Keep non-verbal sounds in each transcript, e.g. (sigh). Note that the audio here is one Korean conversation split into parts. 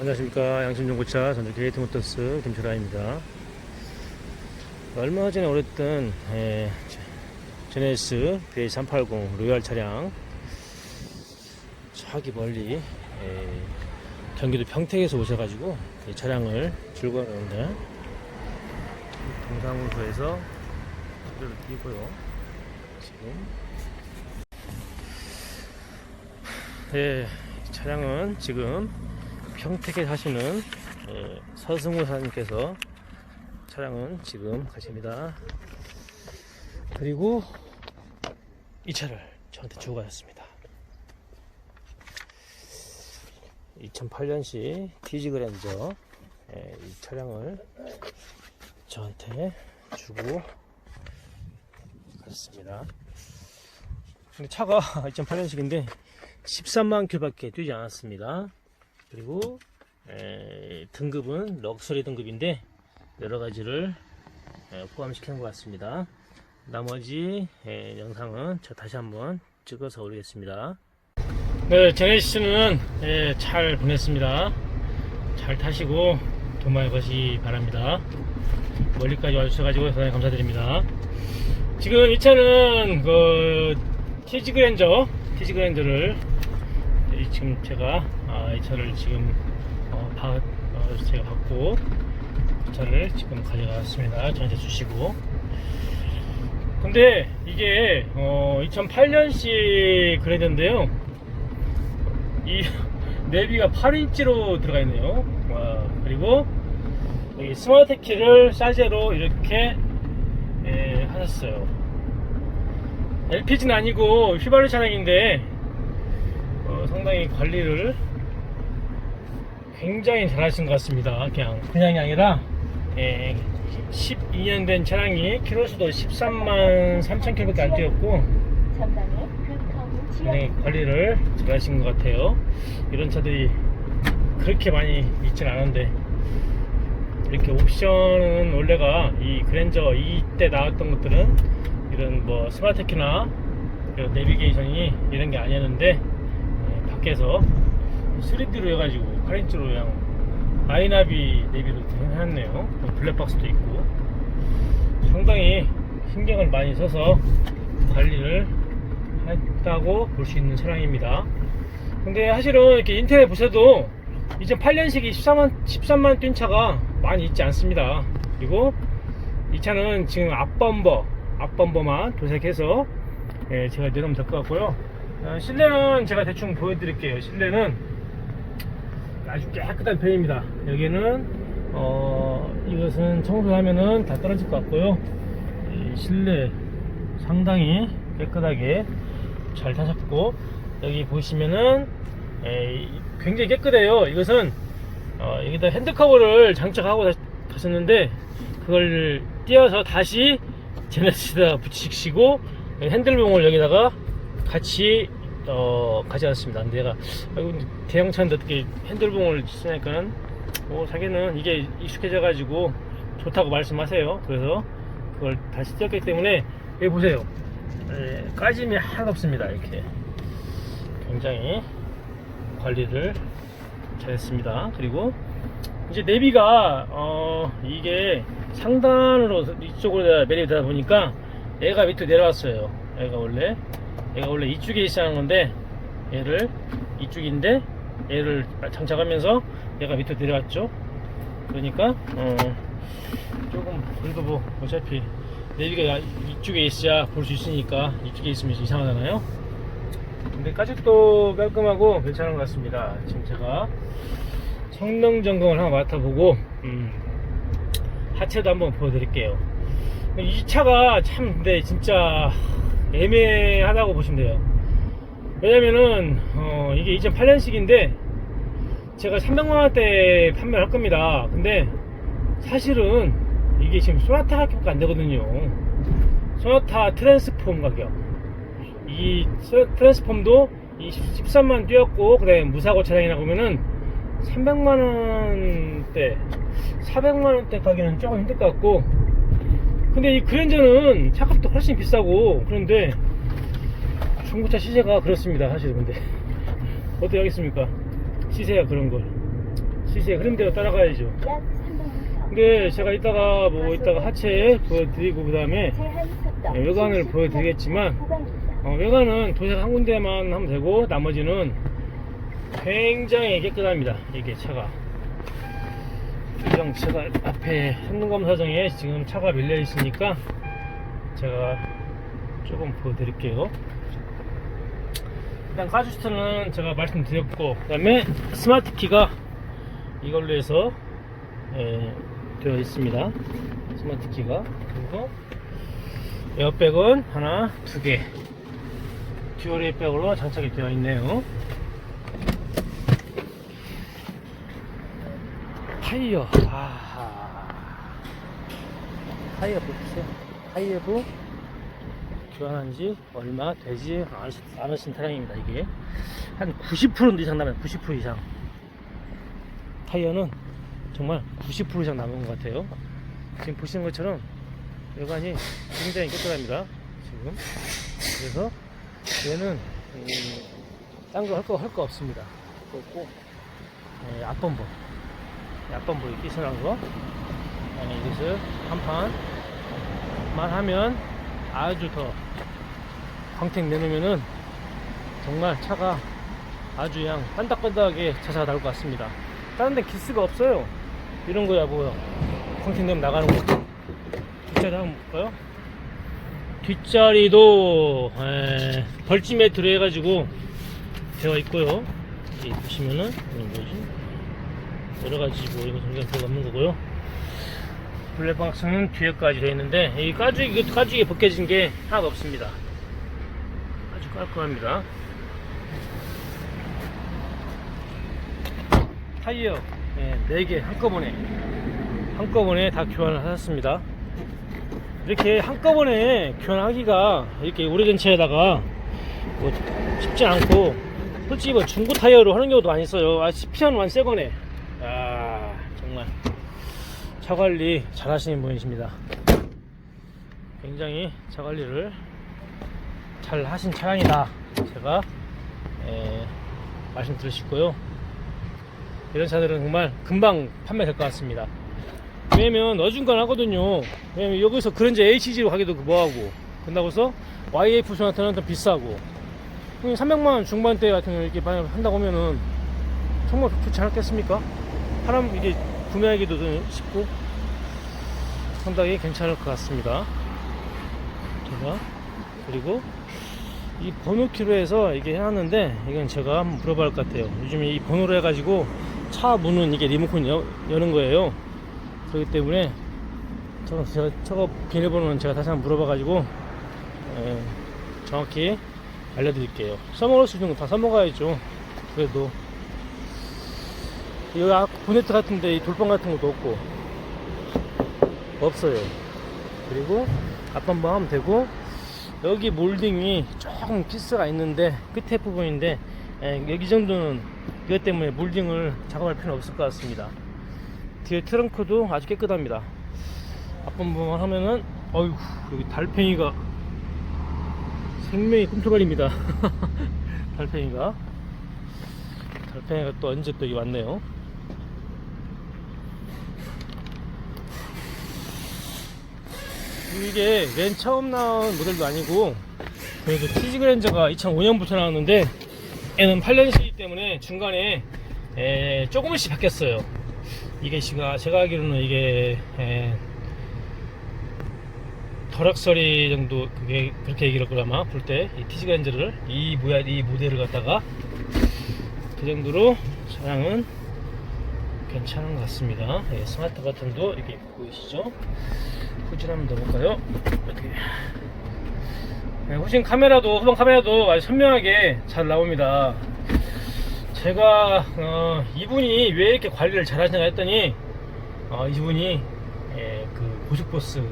안녕하십니까. 양심중고차 전주 게이트 모터스 김철아입니다. 얼마 전에 오랬던 에, 제네시스 BA380 로얄 차량. 저기 멀리 에, 경기도 평택에서 오셔가지고 이 차량을 들고 가는데 동사무소에서 택배를 띄고요. 지금. 네, 이 차량은 지금 평택에 사시는 예, 서승우 사장님께서 차량은 지금 가십니다. 그리고 이 차를 저한테 주고 가셨습니다. 2008년식 티지 그랜저 예, 이 차량을 저한테 주고 가셨습니다. 근데 차가 (laughs) 2008년식인데 13만 킬밖에 뛰지 않았습니다. 그리고 에, 등급은 럭셔리 등급인데 여러 가지를 에, 포함시킨 것 같습니다. 나머지 에, 영상은 저 다시 한번 찍어서 올리겠습니다. 네, 제네시스는 예, 잘 보냈습니다. 잘 타시고 돈 많이 버시 바랍니다. 멀리까지 와주셔가지고 대단히 감사드립니다. 지금 이 차는 그 티지 그랜저, 티지 그랜저를 이 지금 제가 아, 이 차를 지금 어, 바, 어, 제가 받고 이 차를 지금 가져갔습니다. 저한테 주시고. 근데 이게 어, 2008년식 그랜저인데요. 이 (laughs) 내비가 8인치로 들어가 있네요. 와, 그리고 여기 스마트 키를 사제로 이렇게 예, 하셨어요. LPG는 아니고 휘발유 차량인데 어, 상당히 관리를 굉장히 잘하신 것 같습니다. 그냥 그냥이 아니라 예, 12년 된 차량이 키로수도 13만 3천 킬로밖에 안 극하우 굉장히 관리를 잘하신 것 같아요. 이런 차들이 그렇게 많이 있진 않은데 이렇게 옵션은 원래가 이 그랜저 이때 나왔던 것들은 이런 뭐 스마트키나 내비게이션이 이런 게 아니었는데 예, 밖에서 3D로 해가지고 8인치로 그냥 마이나비 내비로 해놨네요. 뭐 블랙박스도 있고 상당히 신경을 많이 써서 관리를 했다고 볼 수 있는 차량입니다. 근데 사실은 이렇게 인터넷 보셔도 2008년식이 13만, 13만 뛴 차가 많이 있지 않습니다. 그리고 이 차는 지금 앞범버, 앞범버만 도색해서 예, 제가 내놓으면 될 것 같고요. 어, 실내는 제가 대충 보여드릴게요. 실내는 아주 깨끗한 편입니다. 여기는 어, 이것은 청소하면은 다 떨어질 것 같고요. 이 실내 상당히 깨끗하게 잘 타셨고 여기 보시면은 에, 굉장히 깨끗해요. 이것은 어, 여기다 핸드커버를 장착하고 다- 가셨는데 그걸 띄어서 다시 제네시스에다 붙이시고 핸들봉을 여기다가 같이 어, 가져왔습니다. 근데 얘가 아이고, 대형차인데 어떻게 핸들봉을 쓰니까는 뭐 자기는 이게 익숙해져 가지고 좋다고 말씀하세요. 그래서 그걸 다시 띄었기 때문에 여기 보세요. 에, 까짐이 하나도 없습니다. 이렇게 굉장히 관리를 잘했습니다. 그리고 이제 내비가 어 이게 상단으로 이쪽으로 매립이 되다 보니까 얘가 밑으로 내려왔어요. 얘가 원래 얘가 원래 이쪽에 있어야 건데 얘를 이쪽인데 얘를 장착하면서 얘가 밑으로 내려왔죠. 그러니까 어 조금 그래도 뭐 어차피 내비가 이쪽에 있어야 볼 수 있으니까 이쪽에 있으면 이상하잖아요. 근데 까짓도 깔끔하고 괜찮은 것 같습니다. 지금 제가 성능 점검을 한번 맡아보고 음, 하체도 한번 보여드릴게요. 이 차가 참 근데 진짜 애매하다고 보시면 돼요. 왜냐면은 어, 이게 2008년식인데 제가 300만 원대 판매를 할 겁니다. 근데 사실은 이게 지금 소나타 가격밖에 안 되거든요. 소나타 트랜스폼 가격. 이 스- 트랜스폼도 이 13만 뛰었고 그다음에 무사고 차량이나 보면은 300만 원대, 400만 원대 가기는 조금 힘들 것 같고 근데 이 그랜저는 차값도 훨씬 비싸고 그런데 중고차 시세가 그렇습니다 사실 근데 어떻게 하겠습니까 시세가 그런 걸 시세의 흐름대로 따라가야죠. 약 300m. 근데 제가 이따가 뭐 이따가 하체 보여드리고 그 다음에 네, 외관을 70km 보여드리겠지만. 어, 외관은 도색 한 군데만 하면 되고 나머지는 굉장히 깨끗합니다. 이게 차가. 이정 제가 앞에 성능검사장에 지금 차가 밀려 있으니까 제가 조금 보여드릴게요. 일단 카주스트는 제가 말씀드렸고 그 다음에 스마트 키가 이걸로 해서 예, 되어 있습니다. 스마트 키가 그리고 에어백은 하나, 두 개. 듀얼 에어백으로 장착이 되어 있네요. 타이어. 아하. 타이어 보세요. 타이어도 교환한 지 얼마 되지 않으신- 차량입니다. 이게 한 90% 이상 남아요. 90% 이상. 타이어는 정말 90% 이상 남은 것 같아요. 지금 보시는 것처럼 외관이 굉장히 깨끗합니다. 지금 그래서 얘는 음, 딴거 할 거 할 거 없습니다. 없고 예, 앞범버 앞범버 이렇게 선한 거 예, 이것을 한 판만 하면 아주 더 광택 내놓으면은 정말 차가 아주 그냥 반딱반딱하게 차차가 나올 것 같습니다. 다른 데 기스가 없어요. 이런 거야 뭐야. 광택 내면 나가는 거. 뒷자리 한번 볼까요? 뒷자리도 에, 벌집 매트로 해가지고 되어 있고요. 여기 보시면은 이건 뭐지? 여러 가지 뭐 이거 별거 없는 거고요. 블랙박스는 뒤에까지 되어 있는데 이 가죽 이거 가죽이 벗겨진 게 하나도 없습니다. 아주 깔끔합니다. 타이어 예, 4개 한꺼번에 한꺼번에 다 교환을 하셨습니다. 이렇게 한꺼번에 교환하기가 이렇게 오래된 차에다가 뭐 쉽지 않고 솔직히 뭐 중고 타이어로 하는 경우도 많이 있어요. 아, 10년 완새 거네. 아, 정말 차 관리 잘 하시는 분이십니다. 굉장히 차 관리를 잘 하신 차량이다. 제가 에, 말씀드릴 수 있고요. 이런 차들은 정말 금방 판매될 것 같습니다. 왜냐면 어중간 하거든요. 왜냐면 여기서 그랜저 HG로 가기도 뭐하고 근다고서 YF 소나타는 더 비싸고 300만원 중반대 같은 거 이렇게 많이 한다고 하면은 정말 좋지 않겠습니까? 사람 이게 구매하기도 좀 쉽고 상당히 괜찮을 것 같습니다. 제가 그리고 이 번호키로 해서 이게 해놨는데 이건 제가 한번 물어봐야 할 것 같아요. 요즘에 이 번호로 해가지고 차 문은 이게 리모컨 여, 여는 거예요. 그렇기 때문에 저거, 제가, 저거 비밀번호는 제가 다시 한번 물어봐가지고 에, 정확히 알려드릴게요. 써먹을 수 있는 거다 써먹어야죠. 그래도 앞 보네트 같은데 이 돌방 같은 것도 없고 없어요. 그리고 앞한번 하면 되고 여기 몰딩이 조금 피스가 있는데 끝에 부분인데 에, 여기 정도는 이것 때문에 몰딩을 작업할 필요는 없을 것 같습니다. 뒤에 트렁크도 아주 깨끗합니다. 앞범버만 하면은 어휴 여기 달팽이가 생명이 꿈틀거립니다. (laughs) 달팽이가 달팽이가 또 언제 또 왔네요. 이게 맨 처음 나온 모델도 아니고 그래도 TG 그랜저가 2005년부터 나왔는데 얘는 8년식이기 때문에 중간에 에, 조금씩 바뀌었어요. 이게 제가 제가 알기로는 이게 에, 덜악서리 정도 그게 그렇게 얘기를 했거나 아마 볼 때이 TG 그랜저를 이 모양 이 모델을 갖다가 그 정도로 차량은 괜찮은 것 같습니다. 예, 스마트 버튼도 이렇게 보이시죠? 후진 한번 더 볼까요? 이렇게. 네, 후진 카메라도 후방 카메라도 아주 선명하게 잘 나옵니다. 제가 어, 이분이 왜 이렇게 관리를 잘 하시나 했더니 어, 이분이 예, 그 고속버스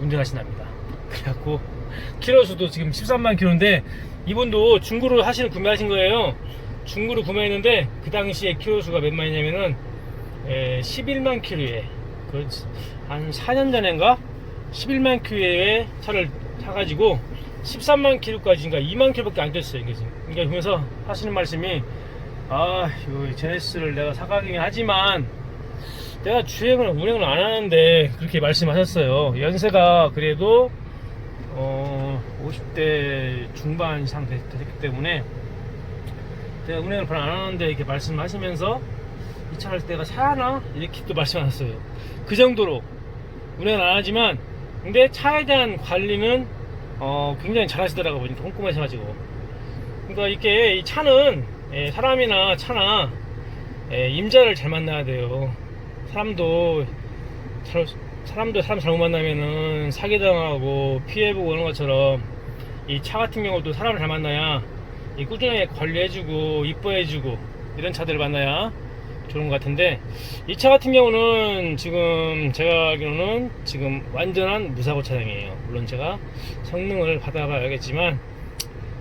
운전하신답니다. (laughs) 그래갖고 키로수도 지금 13만 킬로인데 이분도 중고로 하시는 구매하신 거예요. 중고로 구매했는데 그 당시에 키로수가 몇 만이냐면은 예, 11만 킬로에 한 4년 전인가 11만 킬로에 차를 사가지고 13만 킬로까지인가 2만 킬로밖에 안 됐어요. 이게 지금. 그러니까 보면서 하시는 말씀이 아, 이거 제네시스를 내가 사가긴 하지만 내가 주행을 운행을 안 하는데 그렇게 말씀하셨어요. 연세가 그래도 어 50대 중반 이상 됐- 됐기 때문에 내가 운행을 별로 안 하는데 이렇게 말씀하시면서 이 차를 내가 사야나 이렇게 또 말씀하셨어요. 그 정도로 운행을 안 하지만 근데 차에 대한 관리는 어, 굉장히 잘 하시더라고 보니까 꼼꼼하셔가지고 그러니까 이게 이 차는 예, 사람이나 차나 예, 임자를 잘 만나야 돼요. 사람도 잘, 사람도 사람 잘못 만나면은 사기당하고 피해보고 그런 것처럼 이 차 같은 경우도 사람을 잘 만나야 이 꾸준하게 관리해주고 이뻐해주고 이런 차들을 만나야 좋은 것 같은데 이 차 같은 경우는 지금 제가 알기로는 지금 완전한 무사고 차량이에요. 물론 제가 성능을 받아봐야겠지만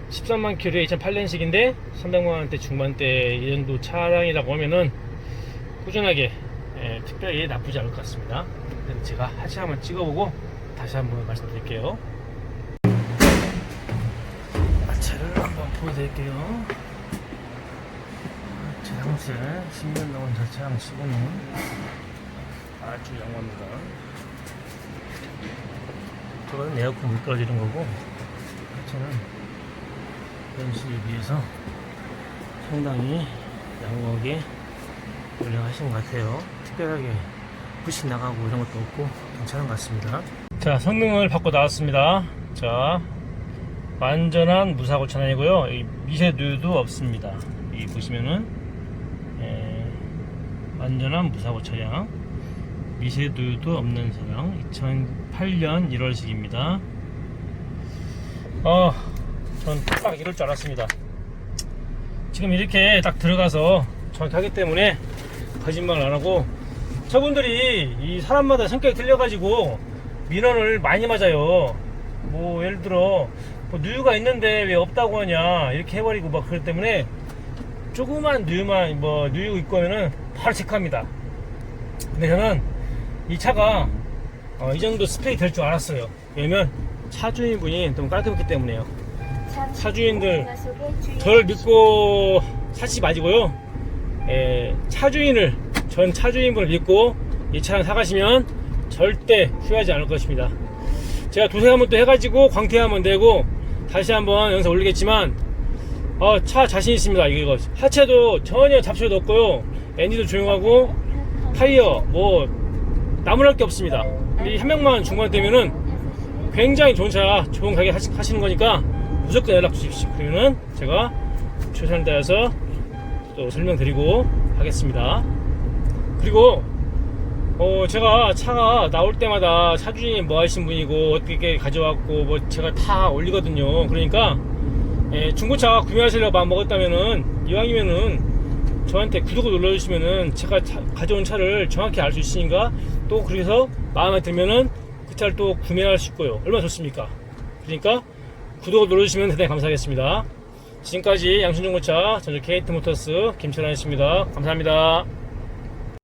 13만 킬로에 2008년식인데 300만 원대 중반대 이 정도 차량이라고 하면은 꾸준하게 예, 특별히 나쁘지 않을 것 같습니다. 제가 하체 한번 찍어보고 다시 한번 말씀드릴게요. 하체를 한번 보여드릴게요. 상세 10년 넘은 자체랑 치고는 아주 양호합니다. 저거는 에어컨 물 떨어지는 거고 하체는 연식에 비해서 상당히 양호하게 운영하신 것 같아요. 특별하게 부시 나가고 이런 것도 없고 괜찮은 것 같습니다. 자, 성능을 바꿔 나왔습니다. 자, 완전한 무사고 차량이고요. 이 미세 누유도 없습니다. 이 보시면은 에, 완전한 무사고 차량, 미세 누유도 없는 차량, 2008년 1월식입니다. 어, 전 딱 이럴 줄 알았습니다. 지금 이렇게 딱 들어가서 정확히 하기 때문에 거짓말을 안 하고 저분들이 이 사람마다 성격이 틀려가지고 민원을 많이 맞아요. 뭐 예를 들어 뭐 누유가 있는데 왜 없다고 하냐 이렇게 해버리고 막 그렇기 때문에 조그만 누유만 뭐 누유 있고 하면은 바로 체크합니다. 근데 저는 이 차가 어, 이 정도 스펙이 될 줄 알았어요. 왜냐면 차 주인분이 너무 깔끔했기 때문에요. 차주인들 저를 믿고 사지 마시고요. 에, 차주인을 전 차주인분을 믿고 이 차량 사가시면 절대 후회하지 않을 것입니다. 제가 두세 한번 또 해가지고 광태 한번 내고 다시 한번 영상 올리겠지만 어, 차 자신 있습니다. 이거 하체도 전혀 잡초도 없고요. 엔진도 조용하고 타이어 뭐 나무랄 게 없습니다. 근데 이한 명만 중간되면은 굉장히 좋은 차, 좋은 가게 하시, 하시는 거니까 무조건 연락 주십시오. 그러면은 제가 최선을 다해서 또 설명드리고 하겠습니다. 그리고 어 제가 차가 나올 때마다 차주인이 뭐 하신 분이고 어떻게 가져왔고 뭐 제가 다 올리거든요. 그러니까 예, 중고차 구매하시려고 마음 먹었다면은 이왕이면은 저한테 구독을 눌러주시면은 제가 차- 가져온 차를 정확히 알 수 있으니까 또 그래서 마음에 들면은 그 차를 또 구매할 수 있고요. 얼마나 좋습니까? 그러니까 구독을 눌러주시면 대단히 감사하겠습니다. 지금까지 양순중고차 전주 KT모터스 김철환이었습니다. 감사합니다.